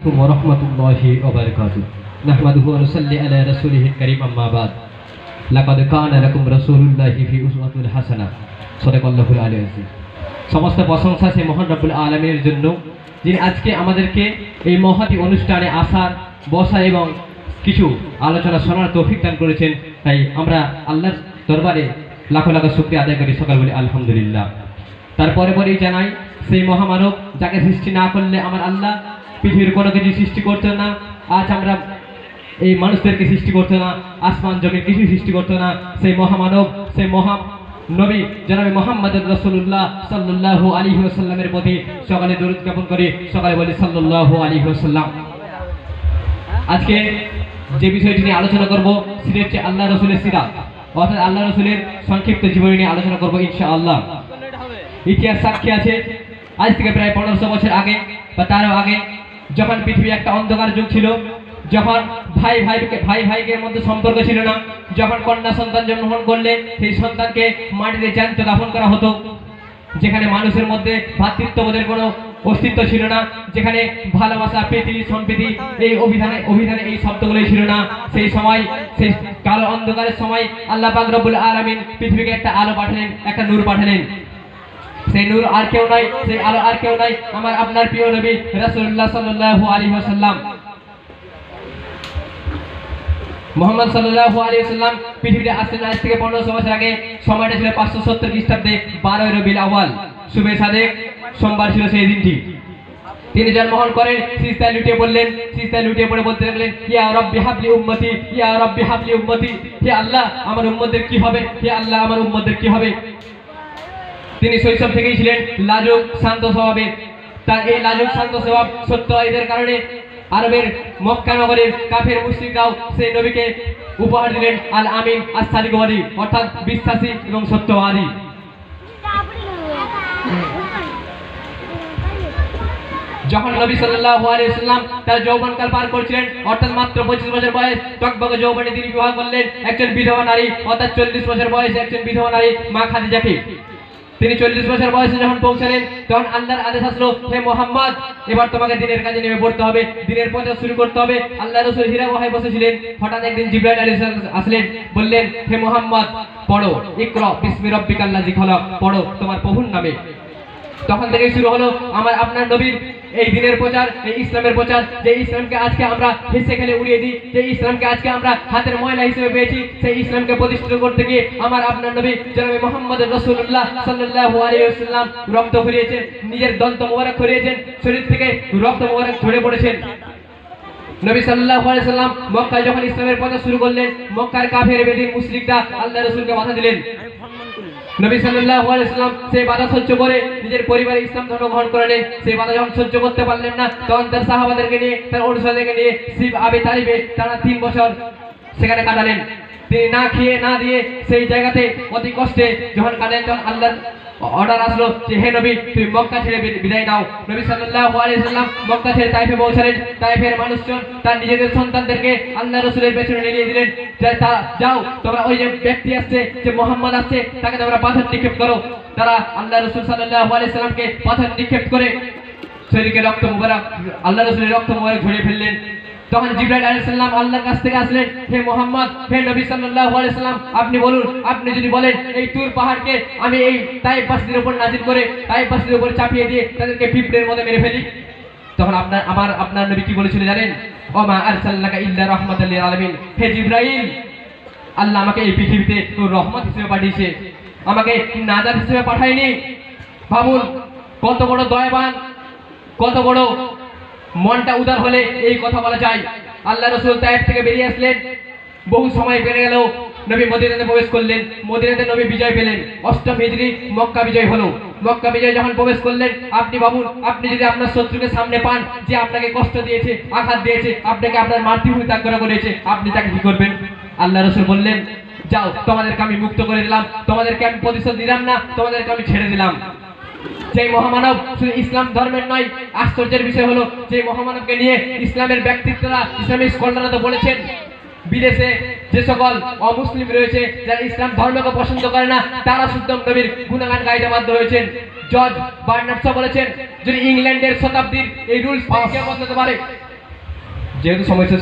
عليكم ورحمة الله وبركاته نحمده ونصلي على رسوله الكريم أما بعد لقد كان لكم رسول الله في أسوة حسنة صدق الله العلي العظيم সমস্ত প্রশংসা সেই মহান রব্বুল আলমীর জন্য যিনি আজকে আমাদেরকে এই মহাতি অনুষ্ঠানে আসার বসা এবং কিছু আলোচনা শোনার তৌফিক দান করেছেন তাই আমরা আল্লাহর দরবারে লাখো লাখো শুক্রিয়া আদায় করি সকাল বলি আলহামদুলিল্লাহ তারপরে পরেই জানাই, সেই মহামানব যাকে সৃষ্টি না করলে আমার আল্লাহ পৃথিবীর কোনো কিছু সৃষ্টি করতো না, আজ আমরা এই মানুষদেরকে সৃষ্টি করতো না, আসমান জমির কিছু সৃষ্টি করতো না, সেই মহামানব, সেই মহা নবী জনাবি মোহাম্মদ রসুল্লাহ সাল্লাহ আলী সাল্লামের প্রতি সকালে দরুদ জ্ঞাপন করি সকালে বলি সাল্লাহ আলী সাল্লাম আজকে যে বিষয়টি নিয়ে আলোচনা করব, সেটি হচ্ছে আল্লাহ রসুলের সিরাত। অর্থাৎ আল্লাহ রসুলের সংক্ষিপ্ত জীবনী নিয়ে আলোচনা করব ইনশা আল্লাহ ইতিহাস সাক্ষী আছে। আজ থেকে প্রায় পনেরোশো বছর আগে বা তারও আগে যখন পৃথিবী একটা অন্ধকার যুগ ছিল, যখন ভাই ভাইকে ভাই ভাইকে মধ্যে সম্পর্ক ছিল না, যখন কন্যা সন্তান জন্মগ্রহণ করলে সেই সন্তানকে মাটিতে জ্যান্ত দাফন করা হতো, যেখানে মানুষের মধ্যে ভ্রাতৃত্ববোধের কোনো অস্তিত্ব ছিল না, যেখানে ভালোবাসা, প্রীতি, সম্প্রীতি এই অভিধানে অভিধানে এই শব্দগুলোই ছিল না। সেই সময় সেই কালো অন্ধকারের সময় আল্লাহ পাক আলামিন পৃথিবীকে একটা আলো পাঠালেন, একটা নূর পাঠালেন। সেই নূর আর কেউ নাই, সেই আলো আর কেউ নাই, আমার আপনার প্রিয় নবী রাসূলুল্লাহ সাল্লাল্লাহু আলাইহি ওয়াসাল্লাম। মোহাম্মদ সাল্লাল্লাহু আলাইহি ওয়াসাল্লাম পৃথিবীতে আসলেন আজ থেকে পনেরোশো বছর আগে সময়টা ছিল পাঁচশো সত্তর খ্রিস্টাব্দে বারোই রবিল আওয়াল শুভে সাদেক, সোমবার ছিল সেই দিনটি। তিনি জন্মগ্রহণ করেন, সিস্তায় লুটিয়ে পড়লেন, সিস্তায় লুটিয়ে পড়ে বলতে লাগলেন, ইয়া রব্বি হাবলি উম্মতি, ইয়া রব্বি হাবলি উম্মতি, হে আল্লাহ, আমার উম্মতদের কি হবে? হে আল্লাহ, আমার উম্মতদের কি হবে? তিনি শৈশব থেকেই ছিলেন লাজুক, শান্ত স্বভাবের। তার এই লাজুক, শান্ত স্বভাব সত্য এদের কারণে আরবের মক্কা নগরের কাফের মুসলিমরাও সেই নবীকে উপহার দিলেন আল আমিন আর সাদিকবাদী অর্থাৎ বিশ্বাসী এবং সত্যবাদী। যখন নবী সাল্লাল্লাহু আলাইহি ওয়াসাল্লাম তার যৌবনকাল পার করছিলেন, অর্থাৎ মাত্র 25 বছর বয়স, টকবকে যৌবনে তিনি বিবাহ করলেন একজন বিধবা নারী, অর্থাৎ 40 বছর বয়সে একজন বিধবা নারী, মা খাদিজাকে। তিনি চল্লিশ বছর বয়সে যখন পৌঁছালেন, তখন আল্লাহর আদেশ আসলো, হে মোহাম্মদ, এবার তোমাকে দিনের কাজে নেমে পড়তে হবে, দিনের পথে শুরু করতে হবে। আল্লাহ রসুল হীরা গুহায় বসেছিলেন। হঠাৎ একদিন জিব্রাইল আলী আসলেন, বললেন, হে মোহাম্মদ, পড়ো, ইক্র, বিসমি রাব্বিকাল্লাযী খলাক, পড়ো তোমার প্রভুর নামে। তখন থেকে শুরু হলো, আমার আপনার নবীর এই দিনের প্রচার, এই ইসলামের প্রচার, যে ইসলামকে আজকে আমরা হেসে খেলে উড়িয়ে দিই, যে ইসলামকে আজকে আমরা হাতের ময়লা হিসেবে পেয়েছি, সেই ইসলামকে প্রতিষ্ঠিত করতে গিয়ে আমার আপনার নবী জনাবে মোহাম্মদ রসুল্লাহ সাল্লাল্লাহু আলাইহি ওয়াসাল্লাম রক্ত ঘুরিয়েছেন নিজের দন্ত মোবারক ঘুরিয়েছেন শরীর থেকে রক্ত মোবারক ঝরে পড়েছেন। নবী আলাইহি সাল্লাম মক্কায় যখন ইসলামের প্রচার শুরু করলেন, মক্কার কাফের বেদিন মুশরিকরা আল্লাহ রাসূলকে বাধা দিলেন। নবী সাল্লাহ ইসলাম সেই বাধা সহ্য করে নিজের পরিবারে ইসলাম ধর্ম গ্রহণ করেন সেই বাধা যখন সহ্য করতে পারলেন না, তখন তার সাহাবাদেরকে নিয়ে, তার অনুসারীদেরকে নিয়ে শিব আবে তালিবে তারা তিন বছর সেখানে কাটালেন। তিনি না খেয়ে, না দিয়ে সেই জায়গাতে অতি কষ্টে যখন কাটেন তখন আল্লাহ অর্ডার আসলো যে, হে নবী, তুমি মক্কা ছেড়ে বিদায় নাও। নবী সাল্লাল্লাহু আলাইহি সাল্লাম মক্কা ছেড়ে তাইফে পৌঁছালেন। তাইফের মানুষজন, তার নিজেদের সন্তানদেরকে আল্লাহ রাসূলের পেছনে নিয়ে দিলেন। যে, তা যাও, তোমরা ওই যে ব্যক্তি আসছে, যে মোহাম্মদ আসছে, তাকে তোমরা পাথর নিক্ষেপ করো। তারা আল্লাহ রাসূল সাল্লাল্লাহু আলাইহি সাল্লামকে পাথর নিক্ষেপ করে শরীরকে রক্ত মুবারক, আল্লাহ রাসূলের রক্ত মুবারক ঝরিয়ে ফেললেন। তখন জিব্রাইল আলাইহিস সালাম আল্লাহর কাছ থেকে আসলেন, হে মোহাম্মদ, হে নবী সাল্লাল্লাহু আলাইহি সাল্লাম, আপনি বলুন, আপনি যদি বলেন, এই তুর পাহাড়কে আমি এই তাইফ বাসীদের উপর নাজিল করে তাইফ বাসীদের উপর চাপিয়ে দিয়ে তাদেরকে পিঁপড়ের মধ্যে মেরে ফেলি? তখন আপনার, আমার, আপনার নবী কি বলেছিলেন জানেন? ওমা আরসালনাকা ইল্লা রাহমাতাল লিল আলামিন। হে জিব্রাইল, আল্লাহ আমাকে এই পৃথিবীতে রহমত হিসেবে পাঠিয়েছে। আমাকে নাজাত হিসেবে পাঠায়নি। ভাবুন কত বড় দয়াবান, কত বড় মনটা উদার হলে এই কথা বলা যায়। আল্লাহ রসুল তায়েব থেকে বেরিয়ে আসলেন। বহু সময় বেড়ে গেল, নবী মদিনাতে প্রবেশ করলেন। মদিনাতে নবী বিজয় পেলেন। অষ্টম হিজরি, মক্কা বিজয় হলো। মক্কা বিজয় যখন প্রবেশ করলেন, আপনি বাবুন আপনি যদি আপনার শত্রুকে সামনে পান, যে আপনাকে কষ্ট দিয়েছে, আঘাত দিয়েছে, আপনাকে আপনার মাতৃভূমি ত্যাগ করা করেছে, আপনি তাকে কি করবেন? আল্লাহ রসুল বললেন, যাও, তোমাদেরকে আমি মুক্ত করে দিলাম। তোমাদেরকে আমি প্রতিশোধ দিলাম না, তোমাদেরকে আমি ছেড়ে দিলাম। যে মহামানব ইসলাম ধর্মের নয় আশ্চর্যের বিষয় হলো যে মহামানবকে নিয়ে ইসলামের ব্যক্তিত্বরা ইসলামিক স্কলাররা তো বলেছেন বিদেশে যে সকল অমুসলিম রয়েছে যারা ইসলাম ধর্মকে পছন্দ করে না তারা সুদ্দম নবীর গুণগান গাইতে বাধ্য হয়েছেন। জর্জ বার্নার্স বলেছেন যদি ইংল্যান্ডের শতাব্দীর এই রুলস বদলাতে পারে। যেহেতু সময় শেষ